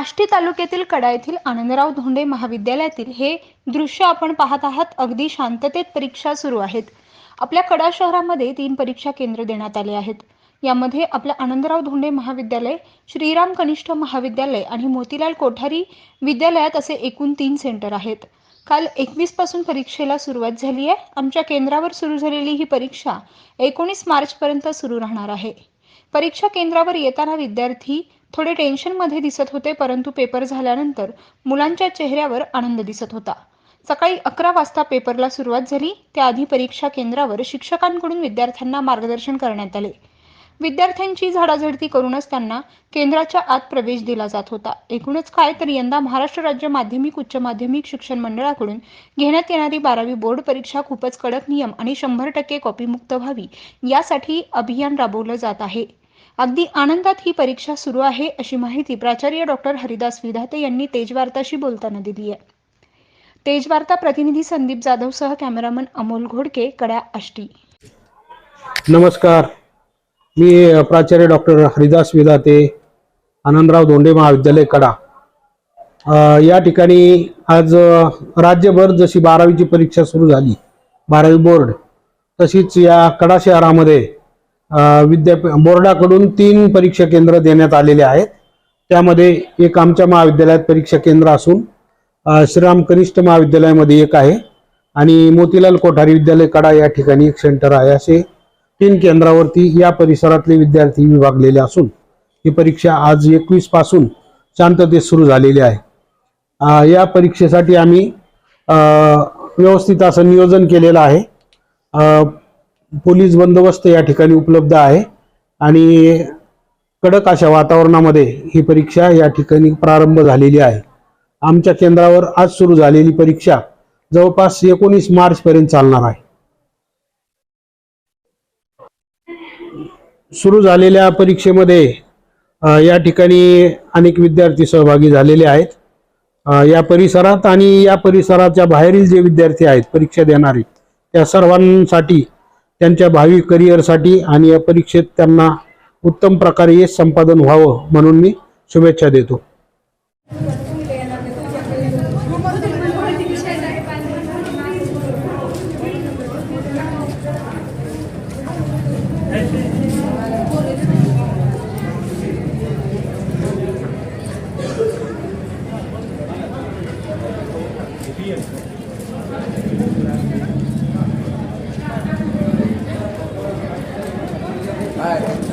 आष्टी तालुक्यातील कडा येथील आनंदराव धोंडे महाविद्यालयातील हे दृश्य आपण पाहत आहात. अगदी शांततेत परीक्षा सुरू आहेत. आपल्या कडा शहरामध्ये तीन परीक्षा केंद्र देण्यात आले आहेत. यामध्ये आपल्या आनंदराव धोंडे महाविद्यालय श्रीराम कनिष्ठ महाविद्यालय आणि मोतीलाल कोठारी विद्यालयात असे एकूण तीन सेंटर आहेत. काल एकवीसपासून परीक्षेला सुरुवात झाली आहे. आमच्या केंद्रावर सुरू झालेली ही परीक्षा एकोणीस मार्चपर्यंत सुरू राहणार आहे. परीक्षा केंद्रावर येताना विद्यार्थी थोडे टेन्शनमध्ये दिसत होते परंतु पेपर झाल्यानंतर मुलांच्या चेहऱ्यावर आनंद दिसत होता. सकाळी अकरा वाजता पेपरला सुरुवात झाली त्याआधी परीक्षा केंद्रावर शिक्षकांकडून विद्यार्थ्यांना मार्गदर्शन करण्यात आले. विद्यार्थ्यांची झाडाझडती करूनच त्यांना केंद्राच्या आत प्रवेश दिला जात होता. एकूणच काय तर यंदा महाराष्ट्र राज्य माध्यमिक उच्च माध्यमिक शिक्षण मंडळाकडून घेण्यात येणारी बारावी बोर्ड परीक्षा खूपच कडक नियम आणि शंभर टक्के कॉपीमुक्त व्हावी यासाठी अभियान राबवलं जात आहे. अगदी आनंदात ही परीक्षा सुरू आहे अशी माहिती प्राचार्य डॉक्टर हरिदास विधाते यांनी तेजवार्ताशी बोलताना दिली आहे. तेजवार्ता प्रतिनिधी संदीप जाधवसह कॅमेरामन अमोल घोडके कड्या आष्टी. नमस्कार. मी प्राचार्य डॉक्टर हरिदास विधाते आनंदराव धोंडे महाविद्यालय कडा. या ठिकाणी आज राज्यभर जशी बारावीची परीक्षा सुरू झाली बारावी बोर्ड तशीच या कडा शहरामध्ये विद्यापीठ बोर्डाकडून तीन परीक्षा केंद्र देण्यात आलेले आहेत. त्यामध्ये एक आमच्या महाविद्यालयात परीक्षा केंद्र असून श्रीराम कनिष्ठ महाविद्यालयामध्ये एक आहे आणि मोतीलाल कोठारी विद्यालय कडा या ठिकाणी एक सेंटर आहे. असे तीन केंद्रावरती या परिसरातले विद्यार्थी विभागलेले असून ही परीक्षा आज एकवीसपासून शांततेत सुरू झालेली आहे. या परीक्षेसाठी आम्ही व्यवस्थित असं नियोजन केलेलं आहे. पोलीस बंदोबस्त या ठिकाणी उपलब्ध आहे. आणि कडक अशा वातावरणामध्ये ही परीक्षा या ठिकाणी प्रारंभ झालेली आहे. आमच्या केंद्रावर आज सुरू झालेली परीक्षा जवळपास एकोणीस मार्च पर्यंत चालणार आहे. सुरू झालेल्या परीक्षेमध्ये या ठिकाणी अनेक विद्यार्थी सहभागी झालेले आहेत. या परिसरात आणि या परिसराच्या बाहेरील जे विद्यार्थी आहेत परीक्षा देणारे त्या सर्वांसाठी त्यांच्या भावी करिअरसाठी आणि या परीक्षेत त्यांना उत्तम प्रकारे यश संपादन व्हावं म्हणून मी शुभेच्छा देतो.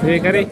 हे करे